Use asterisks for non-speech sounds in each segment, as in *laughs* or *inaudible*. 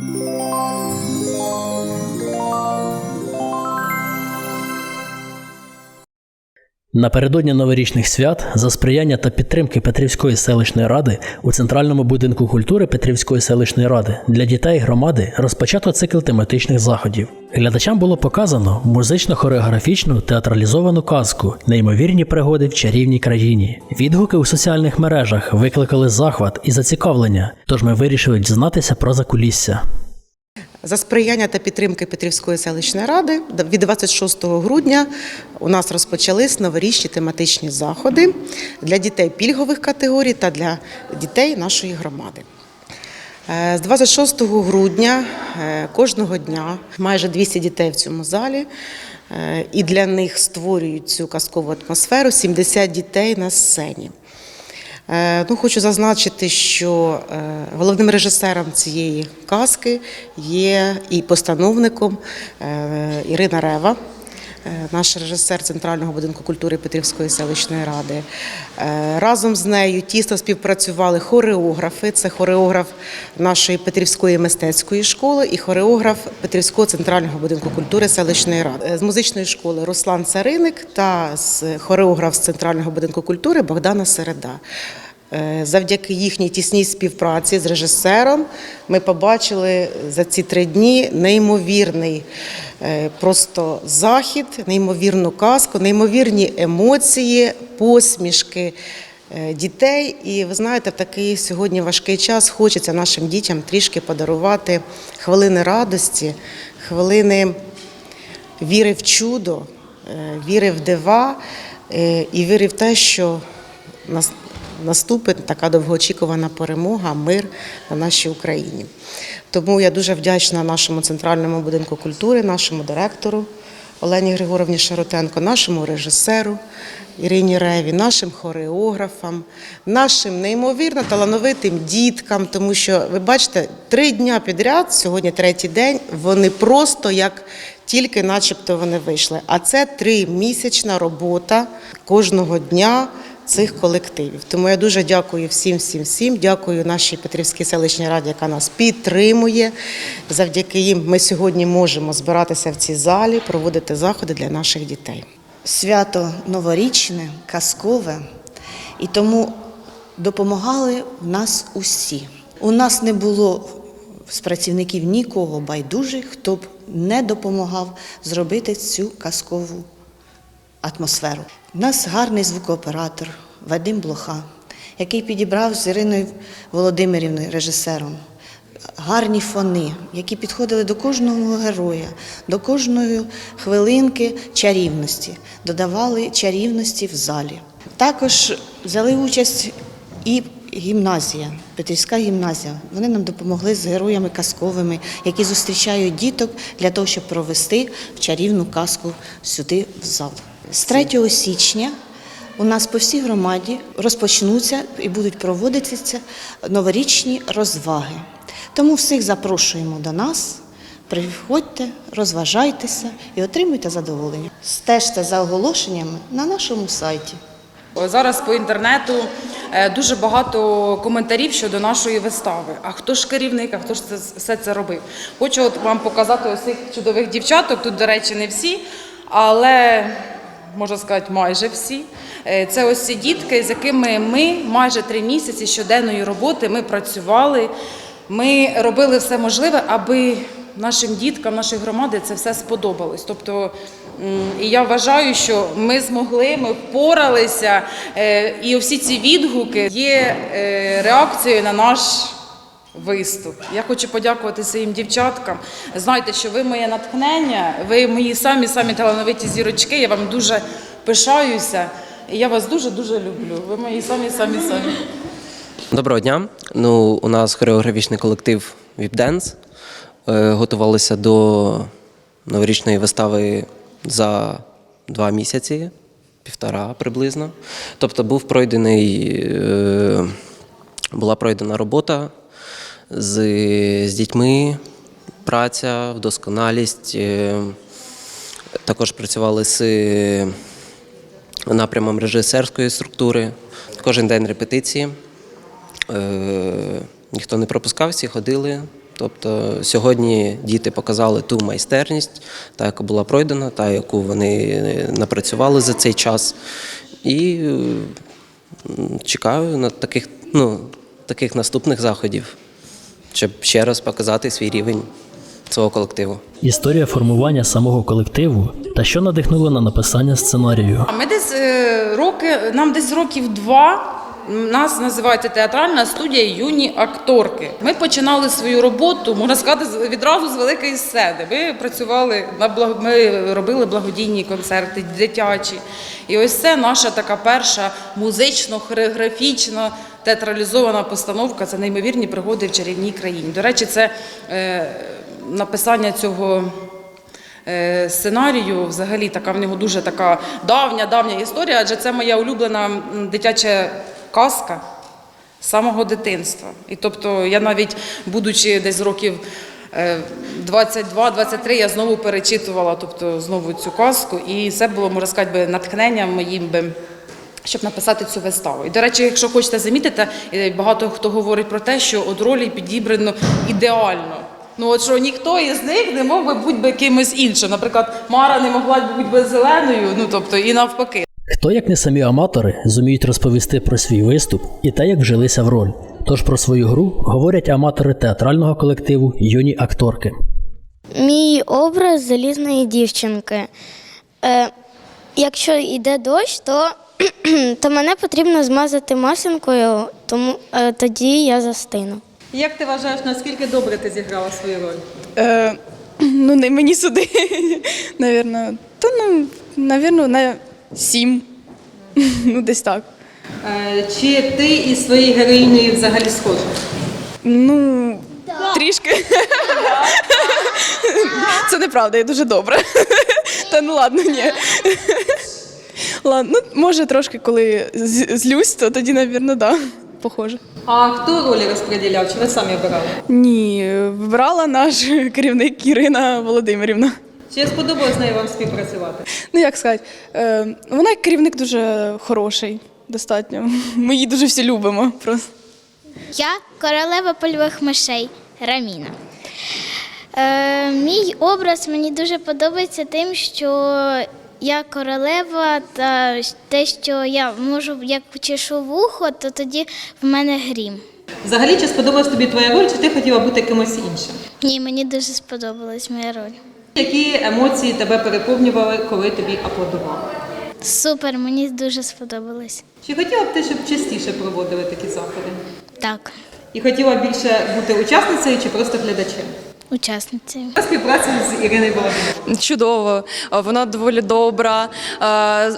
Yeah. Напередодні новорічних свят за сприяння та підтримки Петрівської селищної ради у центральному будинку культури Петрівської селищної ради для дітей громади розпочато цикл тематичних заходів. Глядачам було показано музично-хореографічну театралізовану казку Неймовірні пригоди в чарівній країні. Відгуки у соціальних мережах викликали захват і зацікавлення, тож ми вирішили дізнатися про закулісся. За сприяння та підтримки Петрівської селищної ради від 26 грудня у нас розпочались новорічні тематичні заходи для дітей пільгових категорій та для дітей нашої громади. Е, З 26 грудня е, кожного дня майже 200 дітей в цьому залі, е, і для них створюють цю казкову атмосферу 70 дітей на сцені. Е, Ну, хочу зазначити, що е, головним режисером цієї казки є і постановником е, Ірина Рева, наш режисер Центрального будинку культури Петрівської селищної ради. Е, Разом з нею тісно співпрацювали хореографи. Це хореограф нашої Петрівської мистецької школи і хореограф Петрівського центрального будинку культури селищної ради. Е, З музичної школи Руслан Цариник та хореограф з центрального будинку культури Богдана Середа. Е, Завдяки їхній тісній співпраці з режисером ми побачили за ці три дні неймовірний е, просто захід, неймовірну казку, неймовірні емоції, посмішки е, дітей. І ви знаєте, в такий сьогодні важкий час хочеться нашим дітям трішки подарувати хвилини радості, хвилини віри в чудо, віри в дива і віри в те, що наступить така довгоочікувана перемога, мир на нашій Україні. Тому я дуже вдячна нашому центральному будинку культури, нашому директору Олені Григоровні Шаротенко, нашому режисеру Ірині Реві, нашим хореографам, нашим неймовірно талановитим діткам, тому що ви бачите, три дня підряд, сьогодні третій день, вони просто як тільки начебто вони вийшли. А це тримісячна робота кожного дня цих колективів. Тому я дуже дякую всім, всім, всім. Дякую нашій Петрівській селищній раді, яка нас підтримує. Завдяки їм ми сьогодні можемо збиратися в цій залі, проводити заходи для наших дітей. свято новорічне, казкове, і тому допомагали в нас усі. У нас не було з працівників нікого байдужих, хто б не допомагав зробити цю казкову атмосферу. У нас гарний звукооператор Вадим Блоха, який підібрав з Іриною Володимирівною, режисером, гарні фони, які підходили до кожного героя, до кожної хвилинки чарівності, додавали чарівності в залі. Також взяли участь і гімназія, Петрівська гімназія. Вони нам допомогли з героями казковими, які зустрічають діток для того, щоб провести чарівну казку сюди в зал. З 3 січня у нас по всій громаді розпочнуться і будуть проводитися новорічні розваги. Тому всіх запрошуємо до нас. Приходьте, розважайтеся і отримуйте задоволення. Стежте за оголошеннями на нашому сайті. Зараз по інтернету е, дуже багато коментарів щодо нашої вистави. А хто ж керівник, а хто ж це все це робив? Хочу от вам показати ось цих чудових дівчаток. Тут, до речі, не всі, але можна сказати, майже всі. Е, Це ось ці дітки, з якими ми майже три місяці щоденної роботи ми працювали. Ми робили все можливе, аби нашим діткам, нашій громади це все сподобалось. Тобто, і я вважаю, що ми змогли, ми впоралися, е, і всі ці відгуки є е, реакцією на наш виступ. Я хочу подякувати своїм дівчаткам. Знайте, що ви моє натхнення, ви мої самі самі талановиті зірочки. Я вам дуже пишаюся. І я вас дуже дуже люблю. Ви мої самі самі самі. Доброго дня. Ну, у нас хореографічний колектив Віпденс. Готувалися до новорічної вистави за два місяці, півтора приблизно. Тобто був пройдений, е, була пройдена робота з, з дітьми, праця, вдосконалість. Е, Також працювали з напрямом режисерської структури. Кожен день репетиції. Е, ніхто не пропускав, всі ходили, Тобто сьогодні діти показали ту майстерність, та, яка була пройдена, та, яку вони напрацювали за цей час. І е, чекаю на таких, ну, таких наступних заходів, щоб ще раз показати свій рівень цього колективу. Історія формування самого колективу та що надихнуло на написання сценарію. А Ми десь е, роки, нам десь років два. Нас називається театральна студія юні акторки. Ми починали свою роботу, можна сказати, з- відразу з великої сцени. Ми працювали на благо... ми робили благодійні концерти, дитячі. І ось це наша така перша музично-хореографічна театралізована постановка. Це неймовірні пригоди в чарівній країні. До речі, це е, написання цього е, сценарію. Взагалі така в нього дуже така давня, давня історія, адже це моя улюблена дитяча казка самого дитинства. І тобто я навіть, будучи десь років е, 22-23, я знову перечитувала тобто, знову цю казку, і це було, можна сказати, натхненням моїм би. Щоб написати цю виставу. І, до речі, якщо хочете замітити, е, багато хто говорить про те, що от ролі підібрано ідеально. Ну от що ніхто із них не мог би бути би якимось іншим. Наприклад, Мара не могла б бути би зеленою, ну тобто і навпаки. Хто, як не самі аматори, зуміють розповісти про свій виступ і те, як вжилися в роль. Тож про свою гру говорять аматори театрального колективу юні акторки. Мій образ залізної дівчинки. Е, якщо йде дощ, то, *clears throat* то мене потрібно змазати масинкою, тому е, тоді я застину. Як ти вважаєш, наскільки добре ти зіграла свою роль? Е, *clears throat* ну, не мені суди, *laughs* навірно. Та ну, навірно, на сім. *laughs* ну, десь так. Е, Чи ти із своєю героїнею взагалі схожа? Ну, трішки. *laughs* Це неправда, я дуже добра. Та ну ладно, ні. Ладно, ну, може трошки, коли злюсь, то тоді, навірно, да. Похоже. А хто ролі розподіляв? Чи ви самі обирали? Ні, вибрала наш *laughs* керівник Ірина Володимирівна. Чи сподобалось з нею вам співпрацювати? Ну, як сказати, е, вона як керівник дуже хороший, достатньо. Ми її дуже всі любимо. Просто. Я королева польових мишей Раміна. Е, мій образ мені дуже подобається тим, що я королева, та те, що я можу, як чешу вухо, то тоді в мене грім. Взагалі, чи сподобалась тобі твоя роль, чи ти хотіла бути кимось іншим? Ні, мені дуже сподобалась моя роль. Які емоції тебе переповнювали, коли тобі аплодували? Супер, мені дуже сподобалось. Чи хотіла б ти, щоб частіше проводили такі заходи? Так, І хотіла більше бути учасницею чи просто глядачем? Учасницею. Співпраця з Іриною Володимирівною. Чудово, вона доволі добра,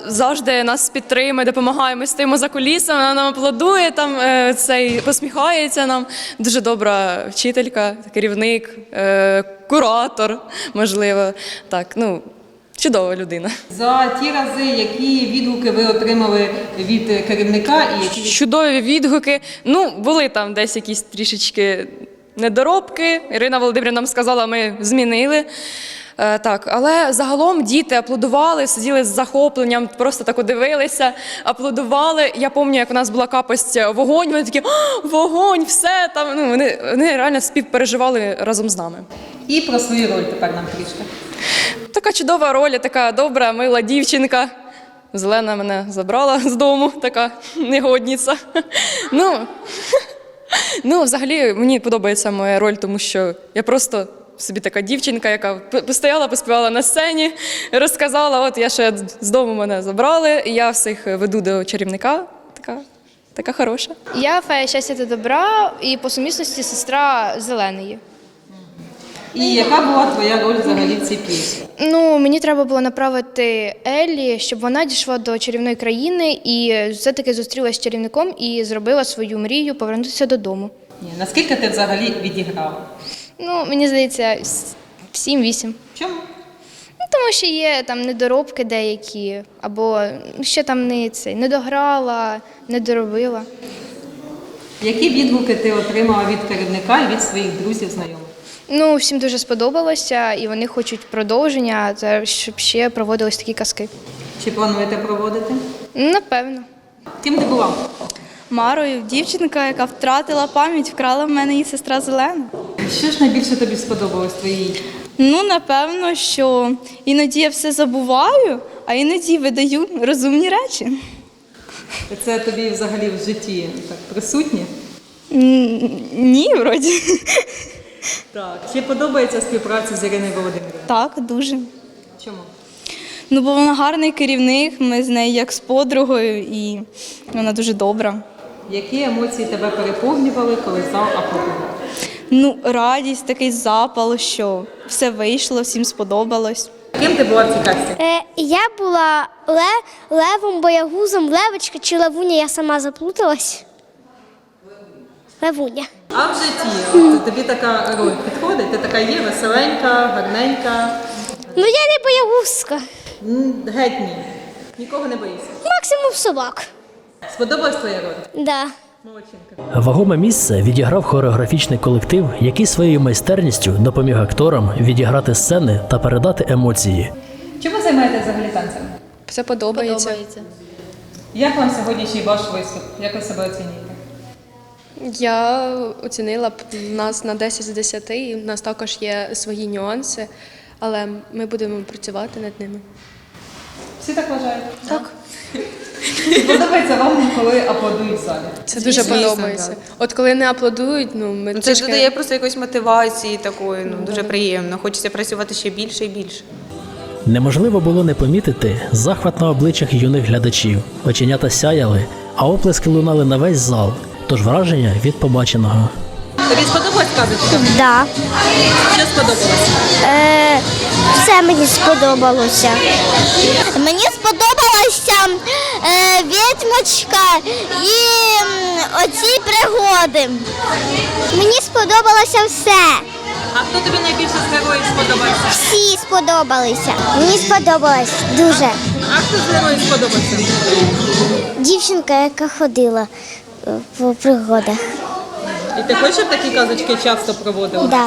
завжди нас підтримує, допомагає. Ми стоїмо за кулісами, вона нам аплодує, там е, цей посміхається нам. Дуже добра вчителька, керівник, е, куратор, можливо. Так, ну чудова людина. За ті рази, які відгуки ви отримали від керівника і які Чудові відгуки. Ну, були там десь якісь трішечки недоробки. Ірина Володимирівна нам сказала, ми змінили. Е, Так, але загалом діти аплодували, сиділи з захопленням, просто так дивилися, аплодували. Я пам'ятаю, як у нас була капость вогонь. Вони такі вогонь, все там. Ну вони, вони реально співпереживали разом з нами. і про свою роль тепер нам трішки. Така чудова роль, така добра, мила дівчинка. Зелена мене забрала з дому, така негодниця. Ну, ну, взагалі мені подобається моя роль, тому що я просто собі така дівчинка, яка постояла, поспівала на сцені, розказала, от я ще з дому мене забрали, і я всіх веду до чарівника. Така, така хороша. Я фея щастя та добра і по сумісності сестра зеленої. І яка була твоя роль взагалі в цій п'єсі? Ну, мені треба було направити Еллі, щоб вона дійшла до чарівної країни і все-таки зустрілася з чарівником і зробила свою мрію повернутися додому. Ні, наскільки ти взагалі відіграла? Ну, мені здається, 7-8. Чому? Ну, тому що є там недоробки деякі, або ну, ще там не цей, не дограла, не доробила. Які відгуки ти отримала від керівника і від своїх друзів, знайомих? Ну, всім дуже сподобалося, і вони хочуть продовження, та щоб ще проводились такі казки. Чи плануєте проводити? Напевно. Ким ти була? Марою, дівчинка, яка втратила пам'ять, вкрала в мене її сестра Зелена. Що ж найбільше тобі сподобалось твоїй? Ну, напевно, що іноді я все забуваю, а іноді видаю розумні речі. Це тобі взагалі в житті так присутнє? Ні, вроді. Так. Чи подобається співпраця з Іриною Володимирівною? Так, дуже. Чому? Ну, бо вона гарний керівник, ми з нею як з подругою, і вона дуже добра. Які емоції тебе переповнювали, коли зал аплодував? Ну, радість, такий запал, що все вийшло, всім сподобалось. Ким ти була в цій касті? Е, я була ле, левом, боягузом, левочка чи левуня, я сама заплуталась. Левуня. А в житті от тобі така роль підходить? Ти така є веселенька, гарненька. Ну я не боягузка, М, Геть ні. Нікого не боїшся. максимум собак. Сподобалась твоя роль? Да. Молодчинка. Вагоме місце відіграв хореографічний колектив, який своєю майстерністю допоміг акторам відіграти сцени та передати емоції. Чим ви займаєтесь взагалі танцем? Все подобається. Як вам сьогоднішній ваш виступ? Як ви себе оцінюєте? Я оцінила б нас на 10 з 10, і в нас також є свої нюанси, але ми будемо працювати над ними. Всі так вважають? Так. Чи подобається вам, коли аплодують в залі? Це дуже подобається. От коли не аплодують, ну ми Ну, Це ж трішки- додає просто якоїсь мотивації такої, ну дуже приємно. Хочеться працювати ще більше і більше. Неможливо було не помітити захват на обличчях юних глядачів. Оченята сяяли, а оплески лунали на весь зал. Тож враження від побаченого. Тобі сподобалась казочка? Да. Що сподобалось? Е, все мені сподобалося. Мені сподобалася е, відьмочка і м, оці пригоди. Мені сподобалося все. А хто тобі найбільше з героїв сподобався? Всі сподобалися. Мені сподобалось дуже. А хто з героїв сподобався? Дівчинка, яка ходила по пригодах. І ти хочеш, щоб такі казочки часто проводили? Да.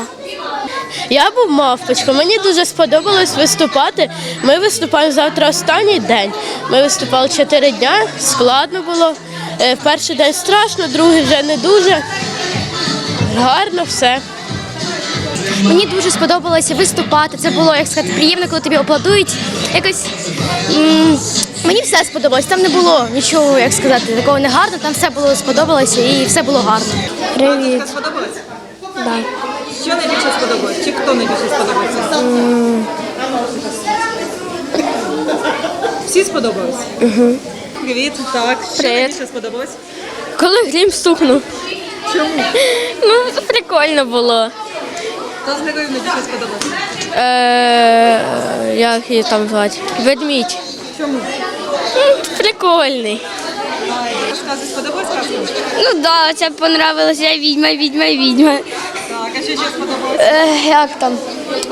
Я був мавпочком. Мені дуже сподобалось виступати. Ми виступаємо завтра останній день. Ми виступали чотири дня, складно було. Е, перший день страшно, другий вже не дуже. Гарно все. Мені дуже сподобалося виступати. Це було, як сказати, приємно, коли тобі аплодують. Якось мені все сподобалось. Там не було нічого, як сказати, такого негарного, там все було сподобалося і все було гарно. Привіт. Казочка? Да. Що найбільше сподобалось? Чи хто найбільше сподобався? Всі сподобались? Угу. Привіт, так. Що Привіт. найбільше сподобалось? Коли грім стукнув. Чому? *laughs* Ну, прикольно було. Хто з героїв найбільше сподобався? Е, як її там звати? Ведмідь. Чому? Прикольний. Скази сподобалась казка? Ну да, це понравилося відьма, відьма, відьма. Так, а ще що сподобалось? Е, як там?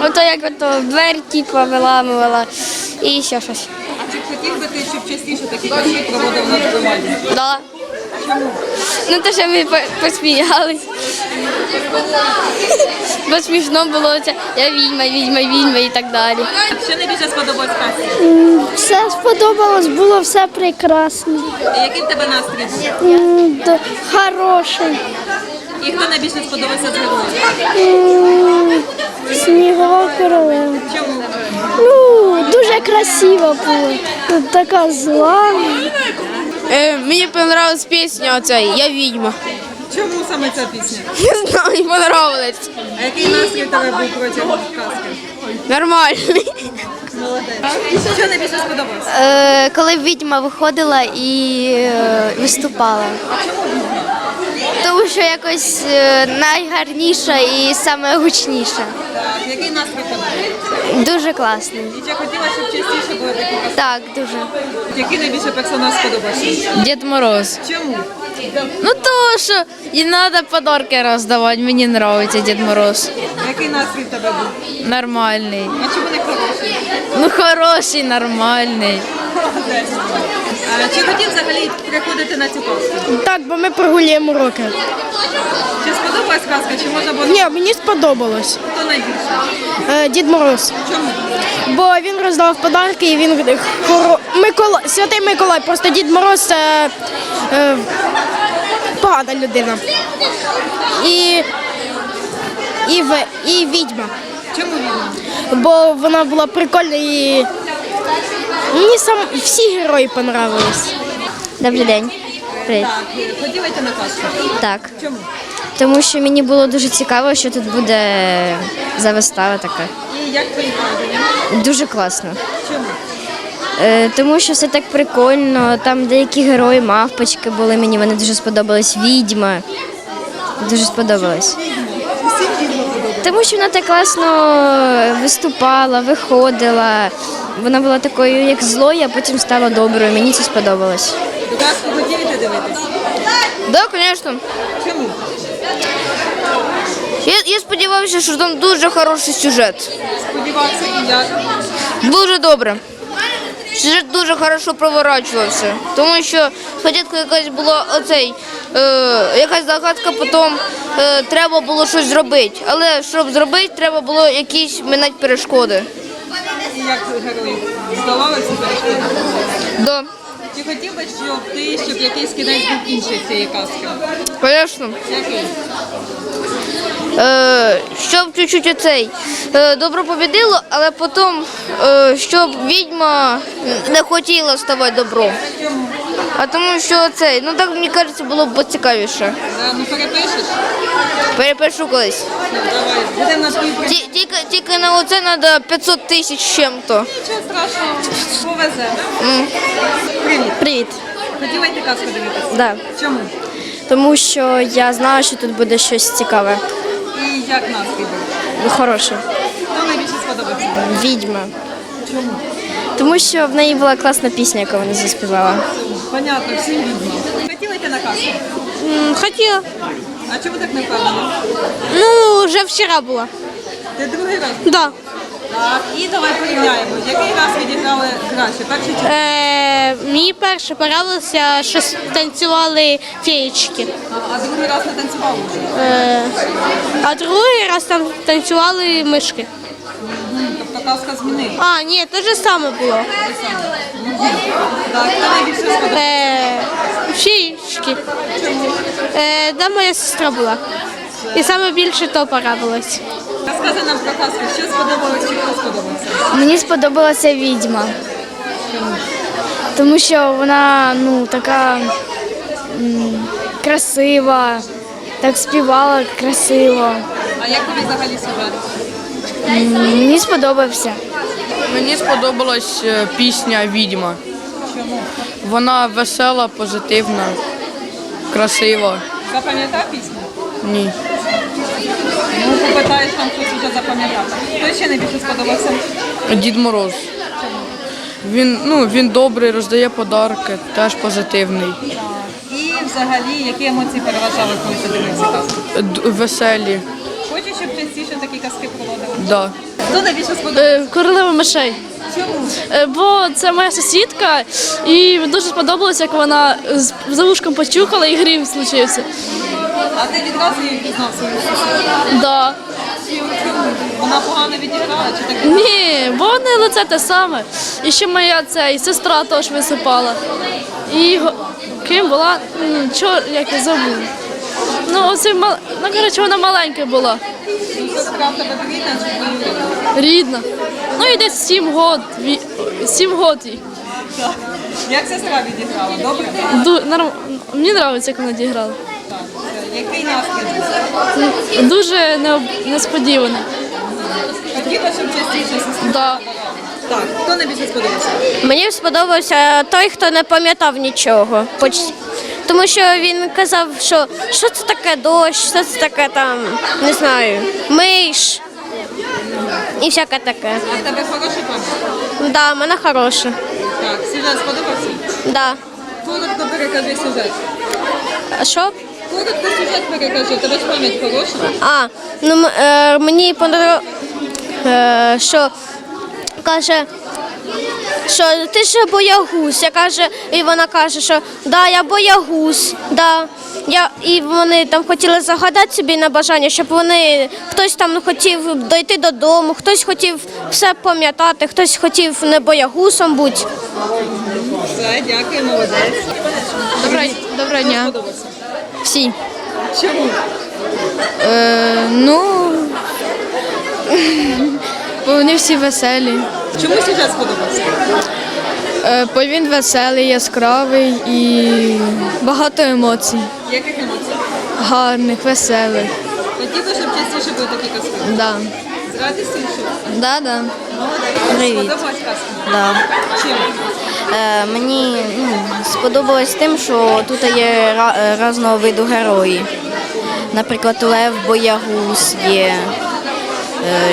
Ото як ото двері типу виламувала і ще щось. А чи хотів би ти, щоб частіше такі казки проводив на громаді? Да. Ну то що ми по- посміялись. Бо смішно було це я відьма, відьма, відьма і так далі. Що найбільше сподобалось казці? Все сподобалось, було все прекрасно. Який в тебе настрій? Хороший. І хто найбільше сподобався з героїв? Снігова королева. Чому? Ну, дуже красиво було. Тут така зла. Е, мені понравилась пісня оця Я відьма. Чому саме ця пісня? Не знаю, мені понравилась. А який настрій тебе був протягом казки? Нормальний. Молодець. Що найбільше сподобалось? Е, коли відьма виходила і е, виступала. Тому що якось е, найгарніша і саме гучніша. Який настрій тебе? Дуже класний. І чи хотіла, щоб частіше були такі казки? Так, дуже. Який найбільше персонаж сподобався? Дід Мороз. Чому? Ну то що і треба подарки роздавати. Мені подобається Дід Мороз. Який настрій в тебе був? Нормальний. А чому не хороший? Ну хороший, нормальний. Чи хотів взагалі приходити на цю казку? Так, бо ми прогулюємо уроки. Чи сподобалась казка, чи можна було? Ні, мені сподобалось. Хто найбільше? Е, Дід Мороз. Чому? Бо він роздавав подарки і він хоро... Микола... Святий Миколай, просто Дід Мороз це е, погана людина. І, і, в, і відьма. Чому відьма? Бо вона була прикольна і мені сам всі герої понравились. Добрий день. Привіт. Так, на казку. Так. Чому? Тому що мені було дуже цікаво, що тут буде за вистава така. І як твої враження? Дуже класно. Чому? Е, тому що все так прикольно. Там деякі герої, мавпочки були мені, вони дуже сподобались. Відьма. Дуже сподобалось. Тому що вона так класно виступала, виходила. Вона була такою, як злою, а потім стала доброю. Мені це сподобалось. Казку хотів іти дивитись? Так, звісно. Чому? Я, я сподівався, що там дуже хороший сюжет. Сподівався і як? Дуже добре. Сюжет дуже хорошо проворачувався. Тому що спочатку якась була оцей, е, якась загадка, потім е, треба було щось зробити. Але щоб зробити, треба було якісь минати перешкоди. Як герої? Здолали ці перешкоди? Да. Чи хотів би, щоб ти, щоб якийсь кінець був інший цієї казки? Звісно. Який? Е, щоб чуть-чуть оцей е, добро побідило, але потім, е, щоб відьма не хотіла ставати добром. А тому що цей, ну так мені кажеться, було б цікавіше. Да, ну перепишеш? Перепишу колись. Ну, давай, будемо на твій Ті- Тільки, тільки на оце треба 500 тисяч з чим-то. Нічого страшного, повезе. Привіт. Привіт. Хотіла йти казку дивитися? Да. Чому? Тому що я знала, що тут буде щось цікаве. І як настрій був? Хороше. Хто найбільше сподобався? Відьма. Тому що в неї була класна пісня, яку вона заспівала. Понятно, всім відьма. Хотіла йти на касу? Хотіла. А чому так не впевнена? Ну, вже вчора була. Ти другий раз? Да. Так, і давай порівняємо. Який раз відіграли краще? Перший чи Е, мені перше понравилося, що танцювали феєчки. а, а другий раз не танцював вже? Е, а другий раз там танцювали мишки. Тобто казка змінила. А, ні, те ж саме було. Так, хто найбільше сподобався? Е, феєчки. Е, де моя сестра була. І саме більше то понравилось. Розказуй нам про казку. Що сподобалось, чи хто сподобався? Мені сподобалася відьма. Тому що вона ну, така м, красива, так співала красиво. А як тобі взагалі сюжет? М, Мені сподобався. Мені сподобалась е, пісня Відьма. Чому? Вона весела, позитивна, красива. Запам'ятав пісню? Ні. Ну, попитаєш там хтось вже запам'ятав. Хто ще найбільше сподобався? Дід Мороз. Він, ну, він добрий, роздає подарки, теж позитивний. І взагалі, які емоції переважали, коли ти дивився казку? Д- веселі. Хочеш, щоб частіше такі казки проводили? Да. Хто найбільше сподобався? Королева мишей. Чому? Е, Бо це моя сусідка, і мені дуже сподобалося, як вона з- за вушком почухала і грім случився. А ти відразу її пізнав свою? Да. Вона погано відіграла, чи так? Ні, бо не лице те саме. І ще моя ця і сестра теж висипала. І го- ким була? М, Чо, як я забув. Ну, оце мал... ну, коротше, вона маленька була, Ну, Сестра в тебе рідна чи двоюрідна? рідна. Ну і десь сім год, ві... сім год їй. Як сестра відіграла? Добре? Ду... Норм... Мені подобається, як вона діграла. Який настрій? Ну, Дуже необ... несподівано. Хотіла, щоб частіше. Да. Так, хто найбільше сподобався? Мені сподобався той, хто не пам'ятав нічого. Поч- Тому що він казав, що що це таке дощ, що це таке там, не знаю, миш і всяке таке. А в тебе хороший пам'ять? Да, в мене хороше. Так, сюжет сподобався? Да. Коротко перекажи сюжет. А що? Коротко сюжет перекажи, тебе ж пам'ять хороша. А, ну е, мені подобається, е, що каже, що ти ж боягуз. Я каже, і вона каже, що да, я боягуз, да. Я, і вони там хотіли загадати собі на бажання, щоб вони хтось там хотів дойти додому, хтось хотів все пам'ятати, хтось хотів не боягусом бути. Все, дякую, молодець. Доброго, доброго дня. Всі. Чому? Е, ну, *laughs* бо вони всі веселі. Чому сюжет сподобався? Е, бо він веселий, яскравий і багато емоцій. Яких емоцій? Гарних, веселих. Хотіли, щоб частіше були такі казки? Да. З радістю, що Да, да. Привіт. Да. Чим? Е, мені ну, сподобалось тим, що тут є е, різного виду герої. Наприклад, Лев Боягуз є.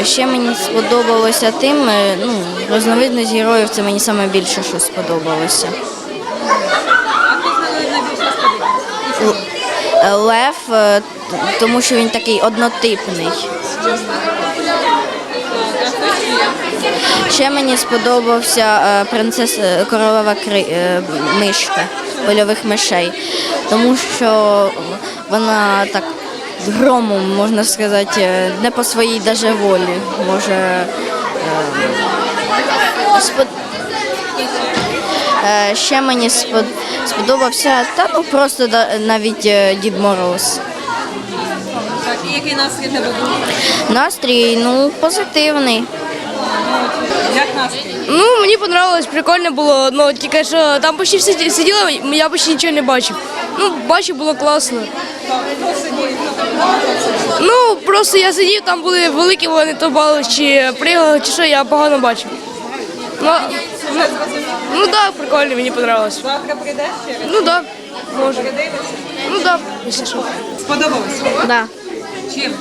Е, ще мені сподобалося тим, е, ну, різновидність героїв це мені саме більше, що сподобалося. Найбільше Лев, е, тому що він такий однотипний. Ще? Мені сподобався е, принцеса королева Кри... е, мишка польових мишей, тому що вона так громом, можна сказати, е, не по своїй даже волі може. е, спод- Е, Ще мені сподобався та ну просто навіть е, Дід Мороз. Так, і який настрій тебе був? Настрій ну позитивний. Як настрій? Ну, мені понравилось, прикольно було, ну тільки що там почти всі сиділи, я почти нічого не бачив. Ну, бачив, було класно. Хто сидів? Ну, просто я сидів, там були великі вони то бали, чи пригали, чи що, я погано бачив. Ну, ну, ну да, прикольно, мені понравилось. Завтра прийдеш ще раз? Ну да, може. Придивишся? Ну да, якщо що. Сподобалось? Да. Чим?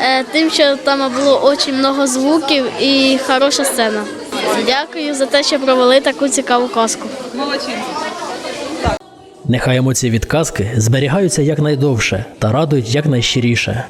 Е, Тим, що там було дуже багато звуків і хороша сцена. Дякую за те, що провели таку цікаву казку. Нехай емоції від казки зберігаються якнайдовше та радують якнайщиріше.